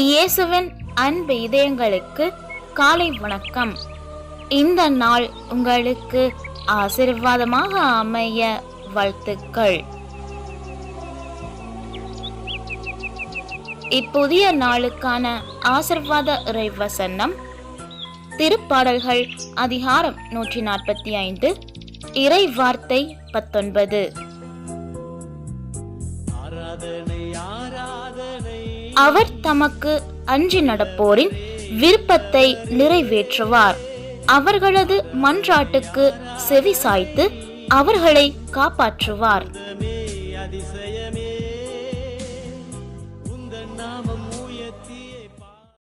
இயேசுவின் அன்பு இதயங்களுக்கு காலை வணக்கம். இந்த நாள் உங்களுக்கு ஆசீர்வாதமாக அமைய வாழ்த்துக்கள். இப்புதிய நாளுக்கான ஆசிர்வாத இறைவசனம் திருப்பாடல்கள் அதிகாரம் நூற்றி நாற்பத்தி ஐந்து இறை வார்த்தை பத்தொன்பது. அவர் தமக்கு அஞ்சு நடப்போரின் விருப்பத்தை நிறைவேற்றுவார். அவர்களது மன்றாட்டுக்கு செவி சாய்த்து அவர்களை காப்பாற்றுவார்.